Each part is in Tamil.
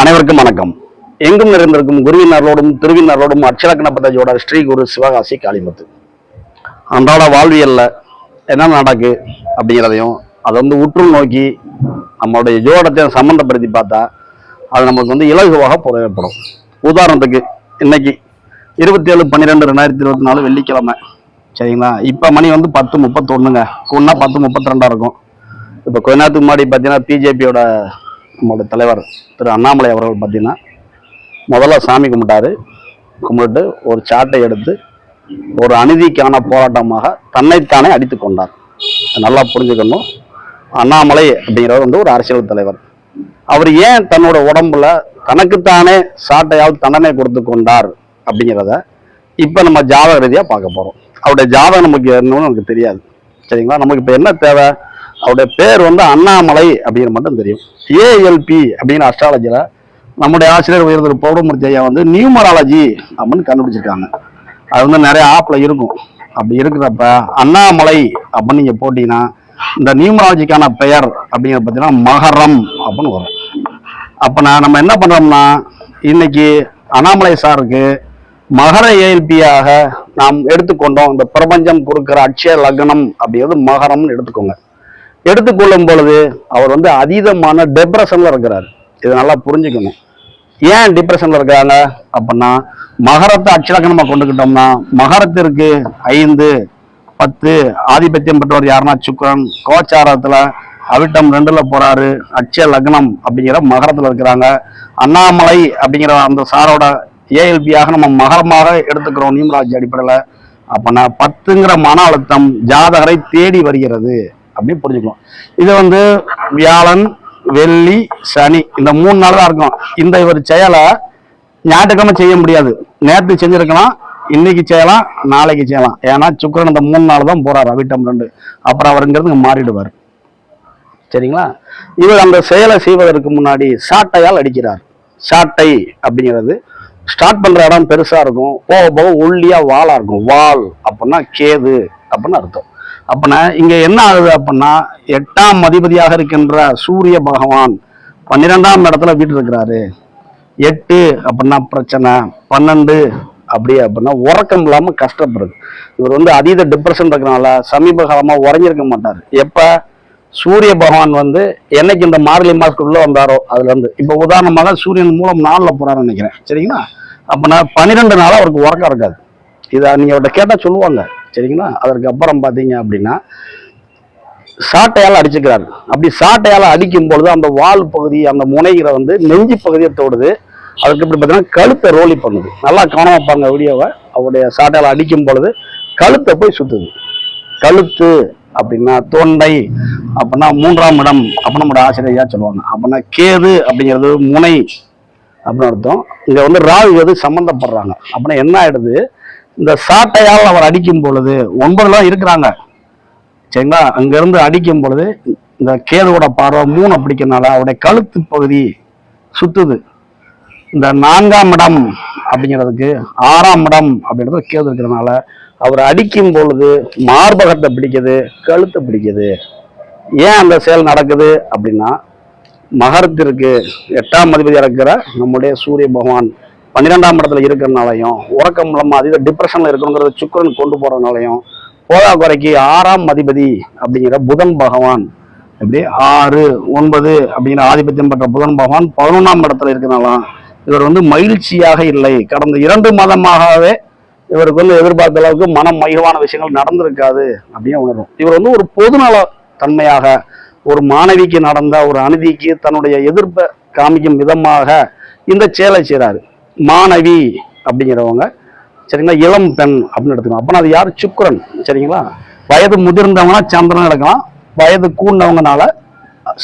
அனைவருக்கும் வணக்கம். எங்கும் நிறைந்திருக்கும் குருவினர்களோடும் திருவினர்களோடும் அட்சலக்கண பதவியோட ஸ்ரீ குரு சிவகாசி காளிமுத்து. அன்றாட வாழ்வியல்ல என்ன நடக்கு அப்படிங்கிறதையும் அதை வந்து உற்று நோக்கி நம்மளுடைய ஜோடத்தையும் சம்மந்தப்படுத்தி பார்த்தா அது நமக்கு வந்து இலகுவாக புரியப்படும் உதாரணத்துக்கு இன்னைக்கு இருபத்தி ஏழு பன்னிரெண்டு ரெண்டாயிரத்தி இருபத்தி நாலு வெள்ளிக்கிழமை. சரிங்களா? இப்போ மணி வந்து பத்து முப்பத்தொன்னுங்க. ஒன்றா பத்து முப்பத்தி ரெண்டாக இருக்கும். இப்போ கொஞ்ச நேரத்துக்கு முன்னாடி பார்த்தீங்கன்னா பிஜேபியோட நம்மளோட தலைவர் திரு அண்ணாமலை அவர்கள் பார்த்தீங்கன்னா முதல்ல சாமி கும்பிட்டாரு. கும்பிட்டு ஒரு சாட்டை எடுத்து ஒரு அநீதிக்கான போராட்டமாக தன்னைத்தானே அடித்து கொண்டார். நல்லா புரிஞ்சுக்கணும். அண்ணாமலை அப்படிங்கிறவர் வந்து ஒரு அரசியல் தலைவர். அவர் ஏன் தன்னோட உடம்புல தனக்குத்தானே சாட்டையால் தண்டனை கொடுத்து கொண்டார் அப்படிங்கிறத இப்போ நம்ம ஜாதக ரீதியாக பார்க்க போகிறோம் அவருடைய ஜாதகம் நமக்கு என்னன்னு நமக்கு தெரியாது. சரிங்களா? நமக்கு இப்போ என்ன தேவை? அவருடைய பேர் வந்து அண்ணாமலை அப்படின்னு மட்டும் தெரியும். ஏஎல்பி அப்படின்னு அஸ்ட்ராலஜியில் நம்முடைய ஆசிரியர் உயர்ந்த பௌடமூர்த்தி ஐயா வந்து நியூமராலஜி அப்படின்னு கண்டுபிடிச்சிருக்காங்க. அது வந்து நிறைய ஆப்பில் இருக்கும். அப்படி இருக்கிறப்ப அண்ணாமலை அப்படின்னு நீங்கள் போட்டிங்கன்னா இந்த நியூமராலஜிக்கான பெயர் அப்படிங்கிறத பார்த்தீங்கன்னா மகரம் அப்படின்னு வரும். அப்போ நான் நம்ம என்ன பண்ணுறோம்னா இன்னைக்கு அண்ணாமலை சாருக்கு மகர ஏஎல்பியாக நாம் எடுத்துக்கொண்டோம். இந்த பிரபஞ்சம் கொடுக்கிற அட்சய லக்னம் அப்படிங்கிறது மகரம்னு எடுத்துக்கோங்க. எடுத்துக்கொள்ளும் பொழுது அவர் வந்து அதீதமான டிப்ரெஷன்ல இருக்கிறார். இதை நல்லா புரிஞ்சுக்கணும். ஏன் டிப்ரெஷன்ல இருக்காங்க அப்படின்னா மகரத்தை அச்சலக்கணமா கொண்டுக்கிட்டோம்னா மகரத்திற்கு ஐந்து பத்து ஆதிபத்தியம் பெற்றவர் யாருன்னா சுக்கரன். கோச்சாரத்துல அவிட்டம் ரெண்டுல போறாரு. அட்சய லக்னம் அப்படிங்கிற மகரத்துல இருக்கிறாங்க. அண்ணாமலை அப்படிங்கிற அந்த சாரோட ஏஎல்பியாக நம்ம மகரமாக எடுத்துக்கிறோம் நீம்ராஜ் அடிப்படையில். அப்படின்னா பத்துங்கிற மன அழுத்தம் ஜாதகரை தேடி வருகிறது. அப்படின்னு புரிஞ்சுக்கலாம். இது வந்து வியாழன் வெள்ளி சனி இந்த மூணு நாள் தான் இருக்கும். இந்த இவர் செயலை ஞாயிற்றுக்கிழமை செய்ய முடியாது. நேற்று செஞ்சிருக்கலாம் இன்னைக்கு செய்யலாம் நாளைக்கு செய்யலாம். ஏன்னா சுக்கிரன் இந்த மூணு நாள் தான் போறாரு அவிட்டம் ரெண்டு. அப்புறம் அவருங்கிறது மாறிடுவார். சரிங்களா? இவர் அந்த செயலை செய்வதற்கு முன்னாடி சாட்டையால் அடிக்கிறார். சாட்டை அப்படிங்கிறது ஸ்டார்ட் பண்ற இடம் பெருசா இருக்கும். போக போக ஒல்லியா வாளா இருக்கும். வால் அப்படின்னா கேது அப்படின்னு அர்த்தம். அப்படின்னா இங்க என்ன ஆகுது அப்படின்னா எட்டாம் அதிபதியாக இருக்கின்ற சூரிய பகவான் பன்னிரெண்டாம் இடத்துல வீட்டு இருக்கிறாரு எட்டு அப்படின்னா பிரச்சனை பன்னெண்டு அப்படி அப்படின்னா உறக்கம் இல்லாம கஷ்டப்படுது. இவர் வந்து அதீத டிப்ரெஷன் இருக்கிறனால சமீப காலமா உறைஞ்சிருக்க மாட்டார். எப்ப? சூரிய பகவான் வந்து என்னைக்கு இந்த மார்கழி மாசத்துக்குள்ள வந்தாரோ அதுல இருந்து. இப்ப உதாரணமாக சூரியன் மூலம் நாளில் போறாருன்னு நினைக்கிறேன். சரிங்களா? அப்பனா பன்னிரெண்டு நாள் அவருக்கு உறக்கம் இருக்காது. இதை நீங்க அவர்கிட்ட கேட்டா சொல்லுவாங்க. சரிங்களா? அதற்கு அப்புறம் பார்த்தீங்க அப்படின்னா சாட்டையால் அடிச்சுக்கிறாரு. அப்படி சாட்டையால் அடிக்கும் பொழுது அந்த வால் பகுதி அந்த முனைகிற வந்து நெஞ்சு பகுதியை தோடுது. அதுக்கு இப்படி பார்த்தீங்கன்னா கழுத்தை ரோலி பண்ணுது. நல்லா கவனம் வைப்பாங்க வீடியோவை. அவருடைய சாட்டையால் அடிக்கும் பொழுது கழுத்தை போய் சுற்றுது கழுத்து அப்படின்னா தொண்டை அப்படின்னா மூன்றாம் இடம் அப்படின்னு நம்மளோட ஆசிரியரையா சொல்லுவாங்க. அப்படின்னா கேது அப்படிங்கிறது முனை அப்படின்னு அர்த்தம். இங்கே வந்து ராகு எது சம்மந்தப்படுறாங்க அப்படின்னா என்ன ஆயிடுது? இந்த சாட்டையால் அவர் அடிக்கும் பொழுது ஒன்பதுலாம் இருக்கிறாங்க. சரிங்களா? அங்கிருந்து அடிக்கும் பொழுது இந்த கேதுவோட பார்வை மூணு பிடிக்கிறதுனால அவருடைய கழுத்து பகுதி சுத்துது. இந்த நான்காம் இடம் அப்படிங்கிறதுக்கு ஆறாம் இடம் அப்படின்றது கேது இருக்கிறதுனால அவர் அடிக்கும் பொழுது மார்பகத்தை பிடிக்குது கழுத்தை பிடிக்குது. ஏன் அந்த செயல் நடக்குது அப்படின்னா மகரத்திற்கு எட்டாம் அதிபதி இருக்கிற நம்முடைய சூரிய பகவான் பன்னிரெண்டாம் இடத்துல இருக்கிறனாலையும் உறக்கம் மூலமாக அதீத டிப்ரெஷன்ல இருக்கணுங்கிறத சுக்கரன் கொண்டு போறதுனாலையும் போதா குறைக்கு ஆறாம் அதிபதி அப்படிங்கிற புதன் பகவான். எப்படி? ஆறு ஒன்பது அப்படிங்கிற ஆதிபத்தியம் பெற்ற புதன் பகவான் பதினொன்றாம் இடத்துல இருக்கிறனாலும் இவர் வந்து மகிழ்ச்சியாக இல்லை. கடந்த இரண்டு மாதமாகவே இவருக்கு வந்து எதிர்பார்த்த அளவுக்கு மனம் மகிழ்வான விஷயங்கள் நடந்திருக்காது அப்படின்னு உணரும் இவர் வந்து ஒரு பொதுநல தன்மையாக ஒரு மாணவிக்கு நடந்த ஒரு அநீதிக்கு தன்னுடைய எதிர்ப்பை காமிக்கும் விதமாக இந்த செயலை செய்கிறாரு மாணவி அப்படிங்கிறவங்க. சரிங்களா? இளம் பெண் அப்படின்னு எடுத்துக்கணும். அப்போ அது யார்? சுக்கரன். சரிங்களா? வயது முதிர்ந்தவங்கன்னா சந்திரன் எடுக்கலாம். வயது கூண்டவங்கனால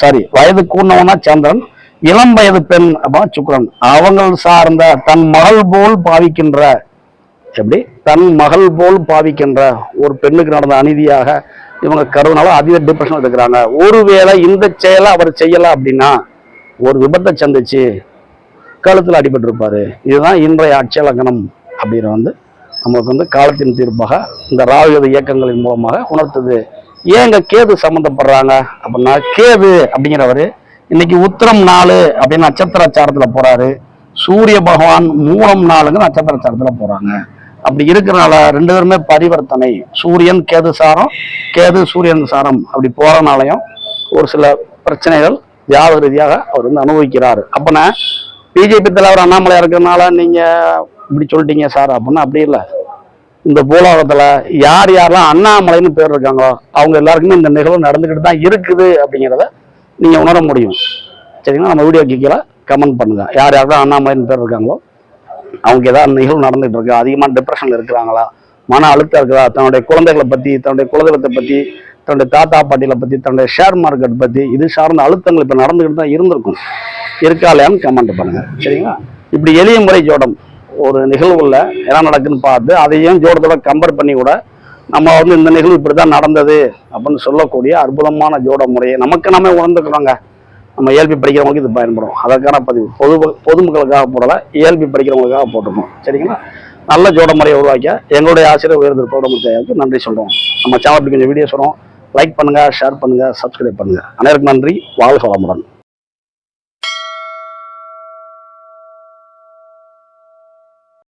சாரி வயது கூண்டவனா சந்திரன். இளம் வயது பெண் அப்படின்னா சுக்கரன். அவங்கள் சார்ந்த தன் மகள் போல் பாவிக்கின்ற எப்படி? தன் மகள் போல் பாவிக்கின்ற ஒரு பெண்ணுக்கு நடந்த அநீதியாக இவங்க கருவினால அதிக டிப்ரெஷன் எடுக்கிறாங்க. ஒருவேளை இந்த செயலை அவர் செய்யலை அப்படின்னா ஒரு விபத்தை சந்திச்சு கழுத்தில் அடிபட்டிருப்பாரு. இதுதான் இன்றைய அட்சலக்கணம் அப்படின்னு வந்து நமக்கு வந்து காலத்தின் தீர்ப்பாக இந்த ராகுத இயக்கங்களின் மூலமாக உணர்த்துது. ஏங்க கேது சம்மந்தப்படுறாங்க அப்படின்னா கேது அப்படிங்கிறவர் இன்னைக்கு உத்திரம் நாலு அப்படின்னு நட்சத்திர சாரத்தில் போறாரு. சூரிய பகவான் மூலம் நாளுங்க நட்சத்திர சாரத்தில் போறாங்க. அப்படி இருக்கிறனால ரெண்டு பேருமே பரிவர்த்தனை. சூரியன் கேது சாரம் கேது சூரியன் சாரம் அப்படி போறனாலையும் ஒரு சில பிரச்சனைகள் ஜாதக ரீதியாக அவர் வந்து அனுபவிக்கிறாரு. அப்பனா பிஜேபி தலைவர் அண்ணாமலையா இருக்கிறதுனால நீங்க இப்படி சொல்லிட்டீங்க சார் அப்படின்னா அப்படி இல்லை. இந்த பூலோகத்துல யார் யாரெல்லாம் அண்ணாமலைன்னு பேர் இருக்காங்களோ அவங்க எல்லாருக்குமே இந்த நிகழ்வு நடந்துக்கிட்டு தான் இருக்குது அப்படிங்கிறத நீங்க உணர முடியும். சரிங்களா? நம்ம வீடியோ கீழே கமெண்ட் பண்ணுங்க. யார் யாரெல்லாம் அண்ணாமலைன்னு பேர் இருக்காங்களோ அவங்க ஏதாவது நிகழ்வு நடந்துகிட்டு இருக்கு அதிகமான டிப்ரெஷன்ல இருக்கிறாங்களா மன அழுத்தம் இருக்குதா தன்னுடைய குழந்தைகளை பத்தி தன்னுடைய குலதெய்வத்தை பத்தி தன்னுடைய தாத்தா பாட்டிகளை பத்தி தன்னுடைய ஷேர் மார்க்கெட் பத்தி இது சார்ந்த அழுத்தங்கள் இப்ப நடந்துகிட்டு தான் இருந்திருக்கும். இருக்கா இல்லையான்னு கமெண்ட் பண்ணுங்க. சரிங்களா? இப்படி எளிய முறை ஜோடம் ஒரு நிகழ்வுல என்ன நடக்குன்னு பார்த்து அதையும் ஜோடத்தோட கம்பேர் பண்ணி கூட நம்ம வந்து இந்த நிகழ்வு இப்படி தான் நடந்தது அப்படின்னு சொல்லக்கூடிய அற்புதமான ஜோட முறையை நமக்கு நாமே உணர்ந்துக்கிறோங்க. நம்ம இயல்பி படிக்கிறவங்களுக்கு இது பயன்படும். அதற்கான பதிவு பொது பொதுமக்களுக்காக போடல இயல்பி படிக்கிறவங்களுக்காக போட்டிருக்கோம். சரிங்களா? நல்ல ஜோட முறையை உருவாக்கிய எங்களுடைய ஆசிரியர் உயர்ந்த பௌடமுத்தையாவுக்கு நன்றி சொல்றோம். நம்ம சேனல் கொஞ்சம் வீடியோ சொல்றோம். லைக் பண்ணுங்க ஷேர் பண்ணுங்க சப்ஸ்கிரைப் பண்ணுங்க. அனைவருக்கும் நன்றி. வாழ்க வளமுடன்.